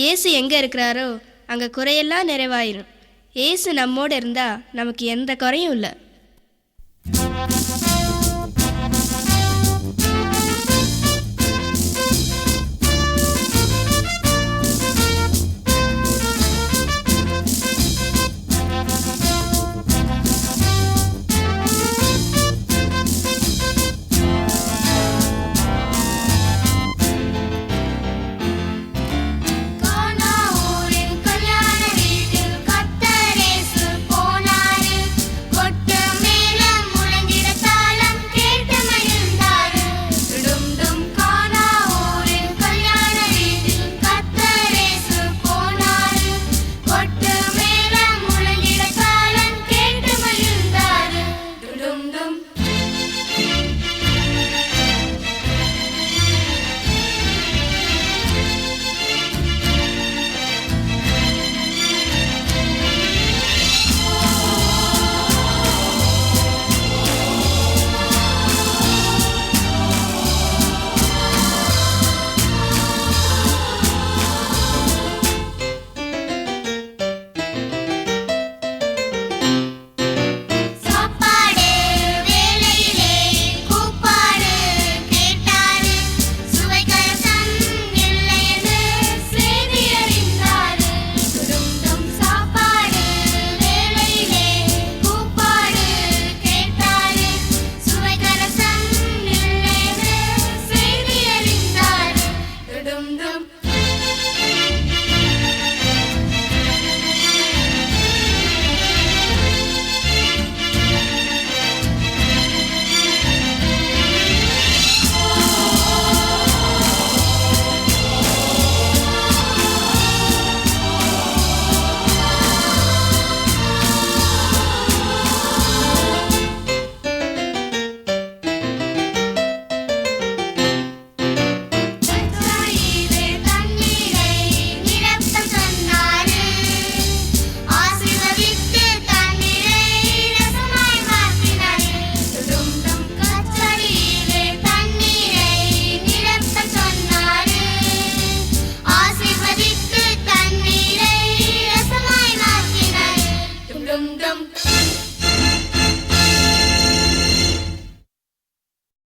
இயேசு எங்கே இருக்கிறாரோ அங்கே குறையெல்லாம் நிறைவாயிரும். இயேசு நம்மோடு இருந்தால் நமக்கு எந்த குறையும் இல்லை. Kingdom.